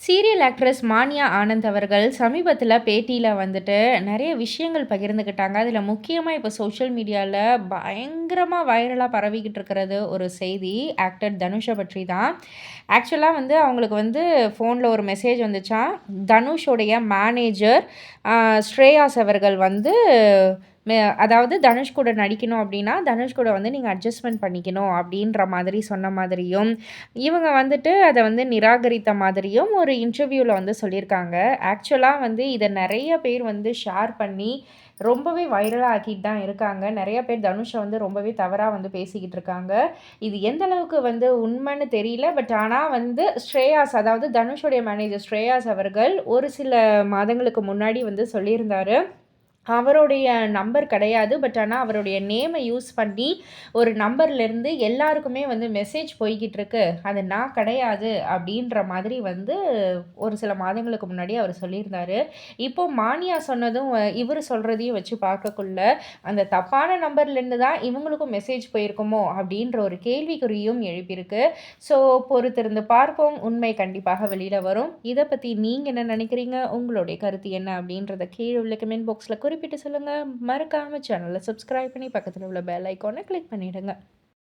Serial actress mania Anand அவர்கள் சமீபத்தில் பேட்டியில் வந்துட்டு நிறைய விஷயங்கள் பகிர்ந்துக்கிட்டாங்க அதில் முக்கியமாக இப்போ சோஷியல் மீடியாவில் பயங்கரமாக வைரலாக பரவிக்கிட்டு இருக்கிறது ஒரு செய்தி ஆக்டர் தனுஷை பற்றி தான். ஆக்சுவலாக வந்து அவங்களுக்கு வந்து ஃபோனில் ஒரு மெசேஜ் வந்துச்சா? தனுஷோடைய மேனேஜர் ஸ்ரேயாஸ் அவர்கள் வந்து அதாவது தனுஷ் கூட நடிக்கணும் அப்படின்னா தனுஷ் கூட வந்து நீங்கள் அட்ஜஸ்ட்மெண்ட் பண்ணிக்கணும் அப்படின்ற மாதிரி சொன்ன மாதிரியும் இவங்க வந்துட்டு அதை வந்து நிராகரித்த மாதிரியும் ஒரு இன்டர்வியூவில் வந்து சொல்லியிருக்காங்க. ஆக்சுவலாக வந்து இதை நிறைய பேர் வந்து ஷேர் பண்ணி ரொம்பவே வைரலாக ஆக்கிட்டு தான் இருக்காங்க. நிறைய பேர் தனுஷை வந்து ரொம்பவே தவறாக வந்து பேசிக்கிட்டு இருக்காங்க. இது எந்த அளவுக்கு வந்து உண்மைன்னு தெரியல. பட் ஆனால் வந்து ஸ்ரேயாஸ் அதாவது தனுஷோடைய மேனேஜர் ஸ்ரேயாஸ் அவர்கள் ஒரு சில மாதங்களுக்கு முன்னாடி வந்து சொல்லியிருந்தாரு. அவருடைய நம்பர் கிடையாது பட் ஆனால் அவருடைய நேமை யூஸ் பண்ணி ஒரு நம்பர்லேருந்து எல்லாருக்குமே வந்து மெசேஜ் போய்கிட்டு இருக்கு அது நான் கிடையாது அப்படின்ற மாதிரி வந்து ஒரு சில மாதங்களுக்கு முன்னாடி அவர் சொல்லியிருந்தாரு. இப்போ மானியா சொன்னதும் இவர் சொல்கிறதையும் வச்சு பார்க்கக்குள்ள அந்த தப்பான நம்பர்லேருந்து தான் இவங்களுக்கும் மெசேஜ் போயிருக்குமோ அப்படின்ற ஒரு கேள்விக்குறியும் எழுப்பியிருக்கு. ஸோ பொறுத்திருந்து பார்ப்போம். உண்மை கண்டிப்பாக வெளியில் வரும். இதை பற்றி நீங்கள் என்ன நினைக்கிறீங்க? உங்களுடைய கருத்து என்ன அப்படின்றத கீழே உள்ள கமெண்ட் பாக்ஸில் குறிப்பிட்டு சொல்லுங்கள் மறக்காமல் சேனலை சப்ஸ்கிரைப் பண்ணி பக்கத்தில் உள்ள பெல் ஐக்கானை கிளிக் பண்ணிவிடுங்க